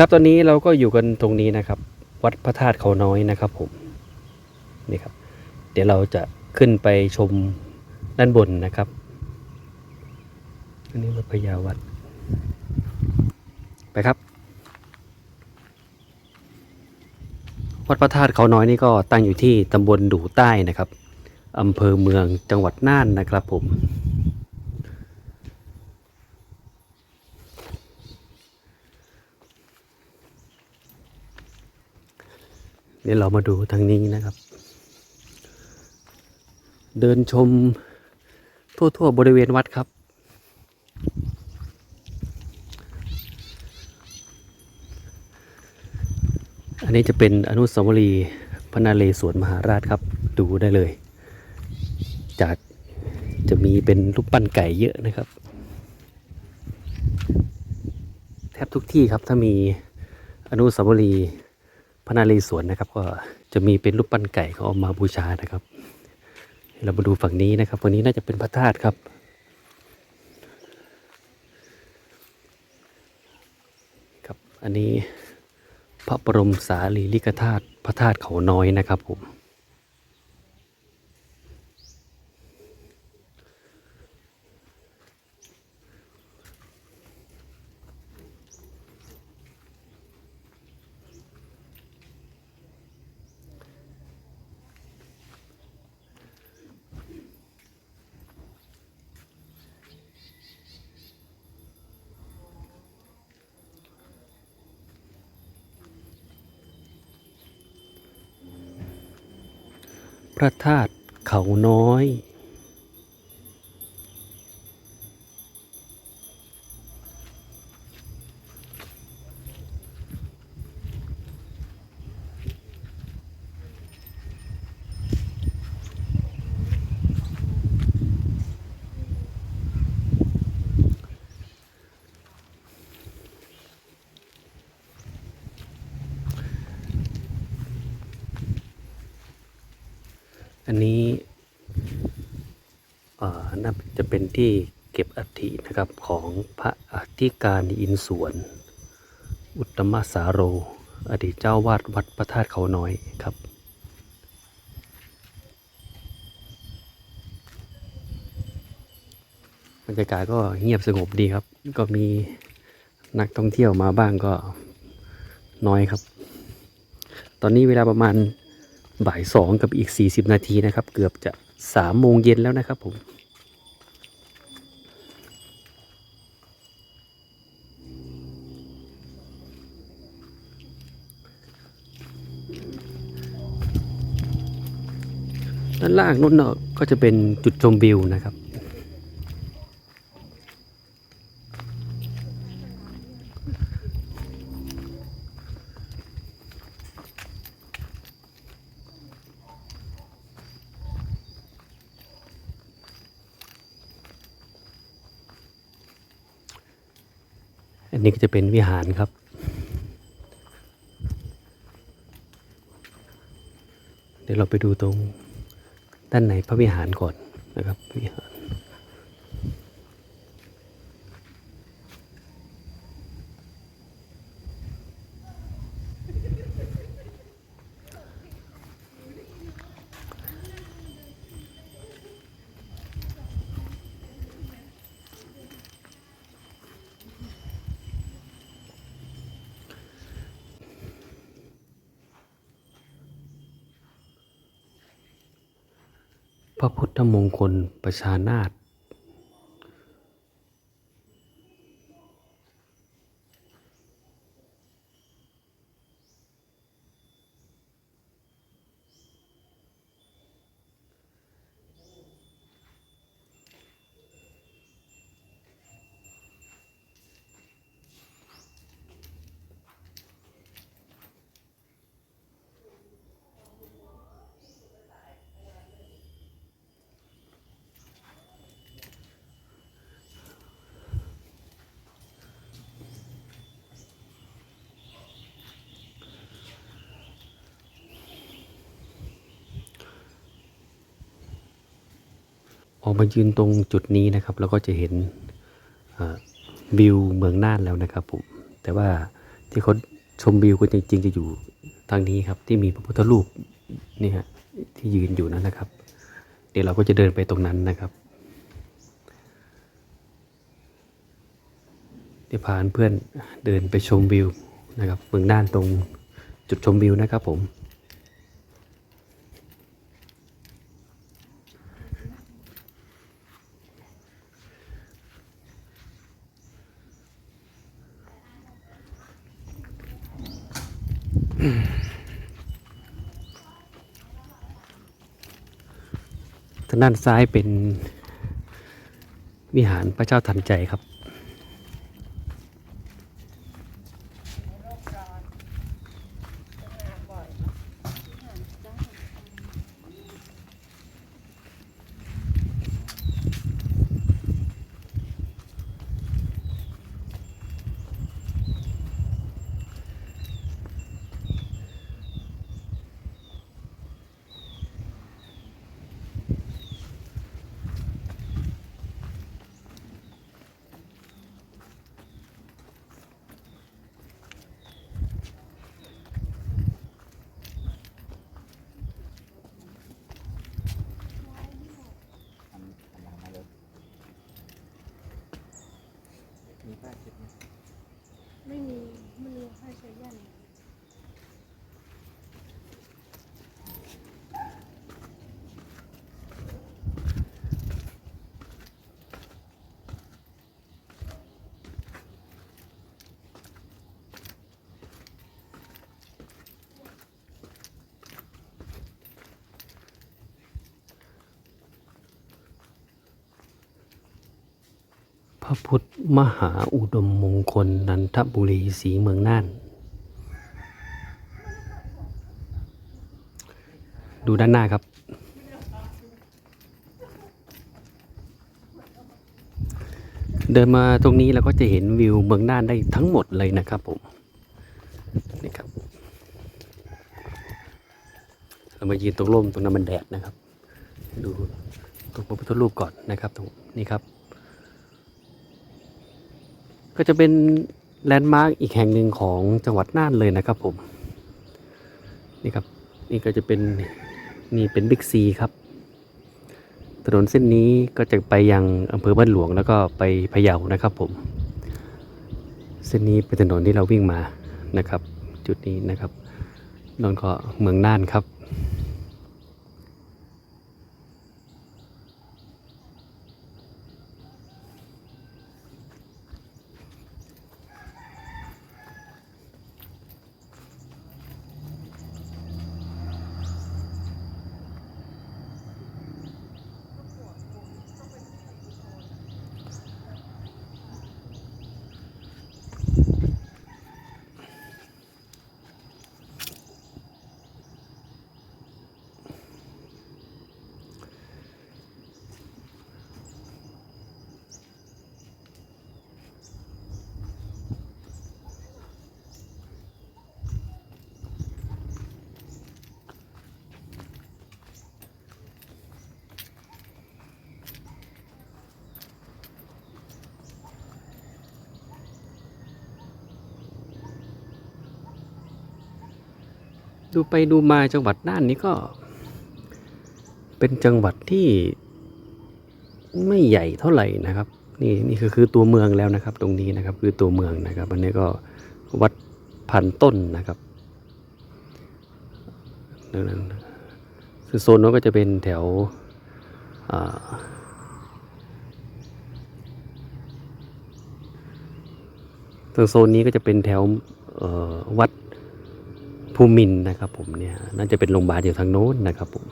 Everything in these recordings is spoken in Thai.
ครับตอนนี้เราก็อยู่กันตรงนี้นะครับ วัดพระธาตุเขาน้อยนะครับผมนี่ครับ เดี๋ยวเราจะขึ้นไปชมด้านบนนะครับ อันนี้วัดพญาวัด ไปครับ วัดพระธาตุเขาน้อยนี่ก็ตั้งอยู่ที่ตำบลดูใต้นะครับอำเภอเมืองจังหวัดน่านนะครับผม เดี๋ยวเรามาดูทางนี้นะครับ เดินชมทั่วๆบริเวณวัดครับ อันนี้จะเป็นอนุสาวรีย์พระนเรศวรมหาราชครับ ดูได้เลย จากจะมีเป็นรูปปั้นไก่เยอะนะครับ แทบทุกที่ครับถ้ามีอนุสาวรีย์ พระนาเรศวรนะครับ ก็จะมีเป็นรูปปั้นไก่เขาเอามาบูชานะครับ เรามาดูฝั่งนี้นะครับฝั่งนี้น่าจะเป็นพระธาตุครับ ครับ อันนี้พระบรมสารีริกธาตุพระธาตุเขาน้อยนะครับผม ระธาตุเขาน้อย อันนี้น่าจะเป็นที่เก็บอัฐินะครับของพระอธิการอินสวน อุตตมสาโร อดีตเจ้าวาดวัดพระธาตุเขาน้อยครับบรรยากาศก็เงียบสงบดีครับ ก็มีนักท่องเที่ยวมาบ้างก็น้อยครับ ตอนนี้เวลาประมาณ บ่ายสองกับอีก 40 นาทีนะครับ เกือบจะสามโมงเย็นแล้วนะครับผมด้านล่างนู้นเนอะก็จะเป็นจุดชมวิวนะครับ อันนี้ก็จะเป็นวิหารครับ เดี๋ยวเราไปดูตรงด้านในพระวิหารก่อนนะครับวิหาร พระพุทธมงคลประชานาต ออกมายืนตรงจุดนี้นะครับแล้วก็จะเห็นวิวเมืองน่านแล้วนะครับผมแต่ว่าที่เขาชมวิวกันจริง ๆ จะอยู่ทางนี้ครับที่มีพระพุทธรูปนี่ฮะที่ยืนอยู่นั่นนะครับ เดี๋ยวเราก็จะเดินไปตรงนั้นนะครับเดี๋ยวพาเพื่อนเดินไปชมวิวนะครับเมืองน่านตรงจุดชมวิวนะครับผมางด้านซ้ายเป็นวิหารพระเจ้าทันใจครับ ไม่มีไม่รู้ให้ใช้ยัน พ ระพุทธมหาอุดมมงคลนันทบุรีศรีเมืองน่าน ดูด้านหน้าครับ เดินมาตรงนี้เราก็จะเห็นวิวเมืองน่านได้ทั้งหมดเลยนะครับผม นี่ครับ เรามายืนตรงร่มตรงนั้นมันแดดนะครับ ดูตรงพระพุทธรูปก่อนนะครับตรงนี่ครับ ก็จะเป็นแลนด์มาร์กอีกแห่งหนึ่งของจังหวัดน่านเลยนะครับผม นี่ครับ นี่ก็จะเป็นนี่เป็นบิ๊กซีครับ ถนนเส้นนี้ก็จะไปยังอำเภอบ้านหลวงแล้วก็ไปพะเยานะครับผม เส้นนี้เป็นถนนที่เราวิ่งมานะครับ จุดนี้นะครับนนก็เมืองน่านครับ ดูไปดูมาจังหวัดน่านนี้ก็ เป็นจังหวัดที่ไม่ใหญ่เท่าไหร่นะครับ นี่นี่คือคือตัวเมืองแล้วนะครับ ตรงนี้นะครับคือตัวเมืองนะครับอันนี้ก็วัดพันต้นนะครับดังนั้นคือโซนนั้นก็จะเป็นแถวอ่าทางโซนนี้ก็จะเป็นแถวเอ่อวัด ภูมินนะครับผมเนี่ยน่าจะเป็นโรงพยาบาลอยู่ทางโน้นนะครับผม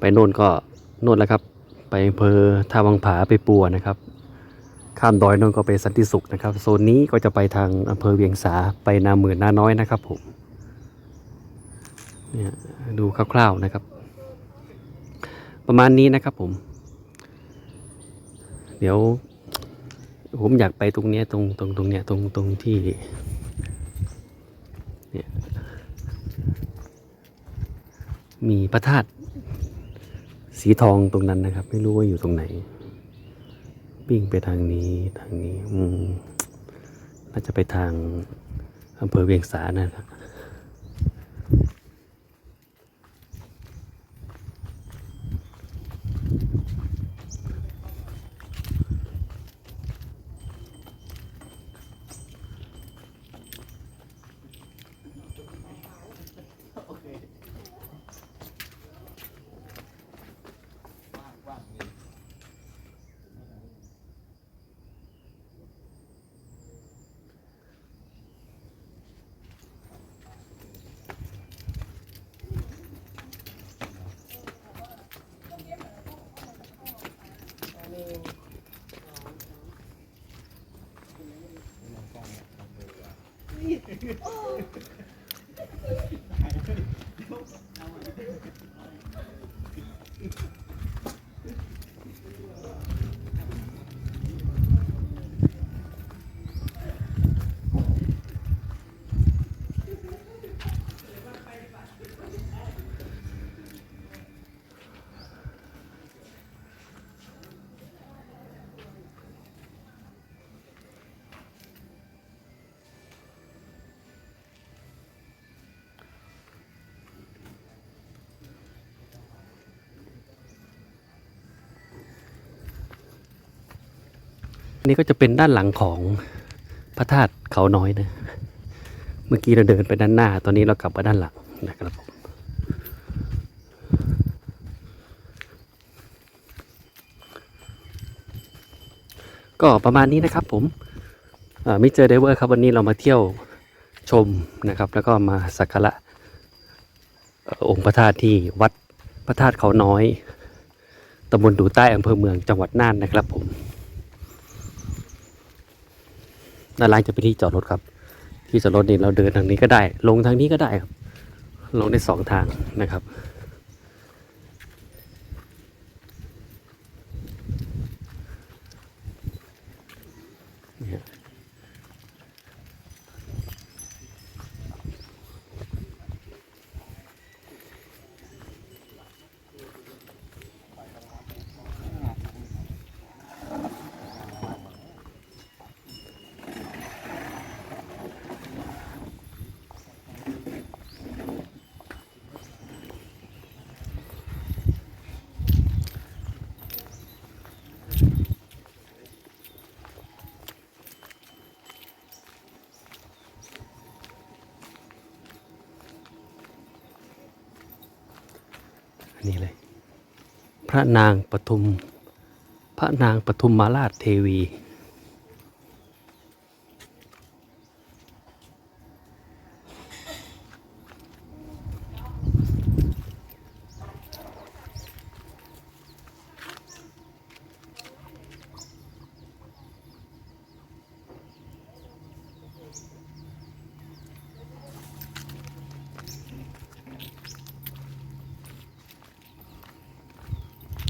ไปโน่นก็โน่นแล้วครับ ไปอำเภอท่าวังผาไปปัวนะครับ ข้ามดอยโน่นก็ไปสันติสุขนะครับโซนนี้ก็จะไปทางอำเภอเวียงสาไปนาหมื่นนาน้อยนะครับผมเนี่ยดูคร่าวๆนะครับ ประมาณนี้นะครับผม เดี๋ยวผมอยากไปตรงเนี้ยตรงตรงตรงเนี้ยตรงตรงที่ มีพระธาตุสีทองตรงนั้นนะครับ ไม่รู้ว่าอยู่ตรงไหนวิ่งไปทางนี้ทางนี้ อืมน่าจะไปทางอำเภอเวียงสานะครับ Oh. นี่ก็จะเป็นด้านหลังของพระธาตุเขาน้อยนะ เมื่อกี้เราเดินไปด้านหน้า ตอนนี้เรากลับมาด้านหลังนะครับผมก็ประมาณนี้นะครับผมมิเจอเดเวอร์ครับวันนี้เรามาเที่ยวชมนะครับ แล้วก็มาสักการะเอ่อองค์พระธาตุที่วัดพระธาตุเขาน้อยตำบลดูใต้อำเภอเมืองจังหวัดน่านนะครับผม ด้านล่างจะเป็นที่จอดรถครับ ที่จอดรถนี่เราเดินทางนี้ก็ได้ ลงทางนี้ก็ได้ครับ ลงได้สองทางนะครับ นี่เลย พระนางปทุม พระนางปทุมมาราชเทวี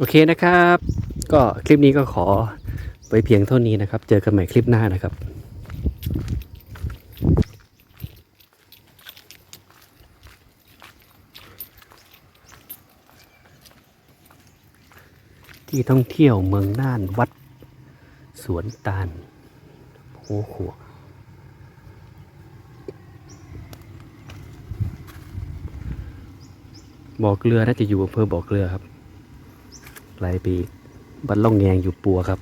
โอเคนะครับ ก็คลิปนี้ก็ขอไว้เพียงเท่านี้นะครับ เจอกันใหม่คลิปหน้านะครับที่ท่องเที่ยวเมืองน่านวัด สวนตาลโอ้โหบ่อเกลือน่าจะอยู่อำเภอบ่อเกลือครับ ไหลไปอีกบัดล่องแงงอยู่ปัวครับ